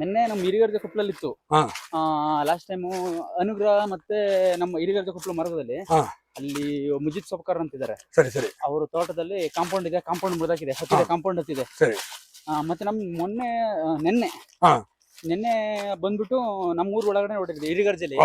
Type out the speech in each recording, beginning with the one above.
ನಿನ್ನೆ ನಮ್ಮ ಹಿರಿಗರ್ಜ ಕೊಪ್ಪಳಲ್ಲಿತ್ತು ಇತ್ತು ಲಾಸ್ಟ್ ಟೈಮ್ ಅನುಗ್ರಹ ಮತ್ತೆ ನಮ್ಮ ಹಿರಿಗರ್ಜ ಕೊಪ್ಪಳ ಮರದಲ್ಲಿ. ಅಲ್ಲಿ ಮುಜಿತ್ ಸೊಪ್ಕರ್ ಅಂತಿದ್ದಾರೆ. ಸರಿ ಸರಿ. ಅವರು ತೋಟದಲ್ಲಿ ಕಾಂಪೌಂಡ್ ಇದೆ ಕಾಂಪೌಂಡ್ ಮುರಿದಾಕಿದೆ ಹತ್ತಿದೆ ಕಾಂಪೌಂಡ್ ಹತ್ತಿದೆ. ಸರಿ. ಮತ್ತೆ ನಮ್ ಮೊನ್ನೆ ನಿನ್ನೆ ನೆನ್ನೆ ಹಾ. ನಿನ್ನೆ ಬಂದ್ಬಿಟ್ಟು ನಮ್ಮ ಊರ್ ಒಳಗಡೆ ಹೊಡಿದ್ವಿ ಹಿರಿಗರ್ಜಲ್ಲಿ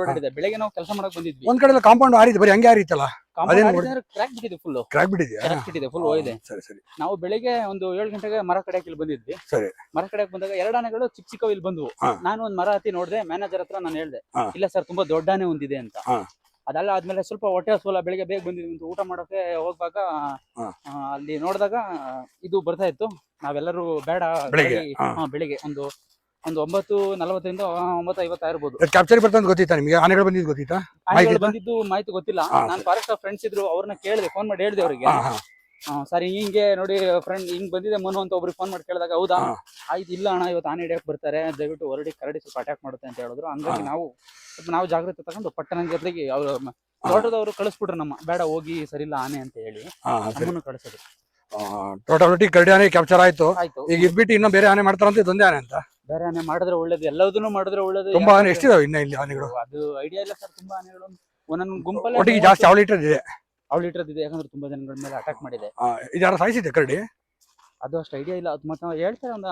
ಹೊರಟಿದೆ ಬೆಳಗ್ಗೆ ನಾವು ಕೆಲಸ ಮಾಡಕ್ ಬಂದಿದ್ವಿ. ಒಂದ್ ಕಡೆ ಕಾಂಪೌಂಡ್ ಆರಿತ್ತು ಬರೀ ಹಂಗೆ ಆರಿತ್ತಲ್ಲ ಅದೇನ್ ಕ್ರಾಕ್ ಬಿಟ್ಟಿದೆ ಫುಲ್ ಕ್ರಾಕ್ ಬಿಟ್ಟಿದ್ಯಾ ಕ್ರಾಕ್ ಬಿಟ್ಟಿದೆ ಫುಲ್ ಹೋಗಿದೆ ಸರಿ ಸರಿ ನಾವು ಬೆಳಿಗ್ಗೆ ಒಂದು ಏಳು ಗಂಟೆಗೆ ಮರ ಕಡೆ ಇಲ್ಲಿ ಬಂದಿದ್ವಿ ಸರಿ. ಮರ ಕಡೆ ಬಂದಾಗ ಎರಡು ಆನೆಗಳು ಚಿಕ್ಕ ಚಿಕ್ಕವು ಇಲ್ಲಿ ಬಂದ್ವು ಹಾ. ನಾನು ಒಂದ್ ಮರ ಹತ್ತಿ ನೋಡಿದೆ ಮ್ಯಾನೇಜರ್ ಹತ್ರ ನಾನು ಹೇಳ್ದೆ ಹಾ. ಇಲ್ಲ ಸರ್ ತುಂಬಾ ದೊಡ್ಡ ಆನೆ ಒಂದಿದೆ ಅಂತ ಹಾ. ಅದೆಲ್ಲ ಆದ್ಮೇಲೆ ಸ್ವಲ್ಪ ಹೊಟ್ಟೆ ಹಸುವಲ್ಲ ಬೆಳಿಗ್ಗೆ ಬೇಗ ಬಂದಿದ್ವಿ ಅಂತ ಊಟ ಮಾಡೋಕೆ ಹೋಗುವಾಗ ಹಾ. ಆ, ಅಲ್ಲಿ ನೋಡಿದಾಗ ಇದು ಬರ್ತಾ ಇತ್ತು ನಾವೆಲ್ಲರೂ ಬೇಡ ಬೆಳಿಗ್ಗೆ? ಕರಡಿ- ಹಾ. ಹಾ, ಬೆಳಿಗ್ಗೆ ಒಂದು ಒಂದು ಒಂಬತ್ತು ನಲವತ್ತರಿಂದ ಒಂಬತ್ತು ಐವತ್ತು ಆಗಿರ್ಬೋದು ಕ್ಯಾಪ್ಚರ್ ಬರ್ತಂತ ಗೊತ್ತಿತ್ತಾ ನಿಮಗೆ? ಆನೆಗಳು ಬಂದಿದ್ದು ಗೊತ್ತಿತ್ತಾ? ಆನೆಗಳು ಬಂದಿದ್ದು ಮಾಹಿತಿ ಗೊತ್ತಿಲ್ಲ. ನಾನು ಫಾರೆಸ್ಟ್ ಫ್ರೆಂಡ್ಸ್ ಇದ್ರು ಅವ್ರನ್ನ ಕೇಳಿದೆ ಫೋನ್ ಮಾಡಿ ಹೇಳಿದೆ ಅವರಿಗೆ. ಸರಿ ಹಿಂಗೆ ನೋಡಿ ಫ್ರೆಂಡ್ ಹಿಂಗ್ ಬಂದಿದೆ ಮನು ಅಂತ ಒಬ್ರಿಗೆ ಫೋನ್ ಮಾಡಿ ಕೇಳಿದಾಗ ಹೌದಾ. ಆಯ್ತು ಇಲ್ಲ ಅಣ್ಣ ಇವತ್ತು ಆನೆ ಹಿಡಿಯಕ್ ಬರ್ತಾರೆ. ದಯವಿಟ್ಟು ಹೊರಡಿ ಕರಡಿ ಸ್ವಲ್ಪ ಅಟ್ಯಾಕ್ ಮಾಡುತ್ತೆ ಅಂತ ಹೇಳಿದ್ರು. ಹಂಗಾಗಿ ನಾವು ಸ್ವಲ್ಪ ನಾವು ಜಾಗ್ರತೆ ತಗೊಂಡು ಪಟ್ಟಣ ಜೊತೆಗೆ ಅವರು ತೋಟದವರು ಕಳಿಸ್ಬಿಟ್ರು ನಮ್ಮ. ಬೇಡ ಹೋಗಿ ಸರಿಲ್ಲ ಆನೆ ಅಂತ ಹೇಳಿ. ನಮ್ಮನ್ನು ಕಳಿಸೋದು. ಟೋಟಲಿಟಿ ಕರಡಿ ಆನೆ ಕ್ಯಾಪ್ಚರ್ ಆಯ್ತು. ಆಯ್ತು. ಈಗ ಇದ್ಬಿಟ್ಟು ಇನ್ನೂ ಬೇರೆ ಆನೆ ಮಾಡ್ತಾರಂತ ಇದೊಂದೇ ಆನೆ ಅಂತ? ಬೇರೆ ಆನೆ ಮಾಡಿದ್ರೆ ಒಳ್ಳೇದು ಎಲ್ಲದನ್ನು ಮಾಡಿದ್ರೆ ಒಳ್ಳೇದು. ತುಂಬಾ ಆನೆ ಎಷ್ಟಿದಾವೆ ಇನ್ನ ಇಲ್ಲಿ ಆನೆಗಳು? ಅದು ಐಡಿಯಾ ಇಲ್ಲ ಸರ್ ತುಂಬಾ ಆನೆಗಳು. ಒಂದೊಂದು ಗುಂಪಲ್ಲಿ ಒಟ್ಟಿಗೆ ಜಾಸ್ತಿ ಅವಳಿ ಇದೆ ಯಾವ ಲೀಟರ್ ಇದೆ ಯಾಕಂದ್ರೆ ತುಂಬಾ ಜನಗಳ ಮೇಲೆ ಅಟ್ಯಾಕ್ ಮಾಡಿದೆ. ಇದು ಯಾರು ಸಾಯಿಸಿದೆ ಕರಡಿ? ಅದು ಅಷ್ಟು ಐಡಿಯಾ ಇಲ್ಲ ಅದು ಮತ್ತೆ ಹೇಳ್ತಾರೆ ಒಂದು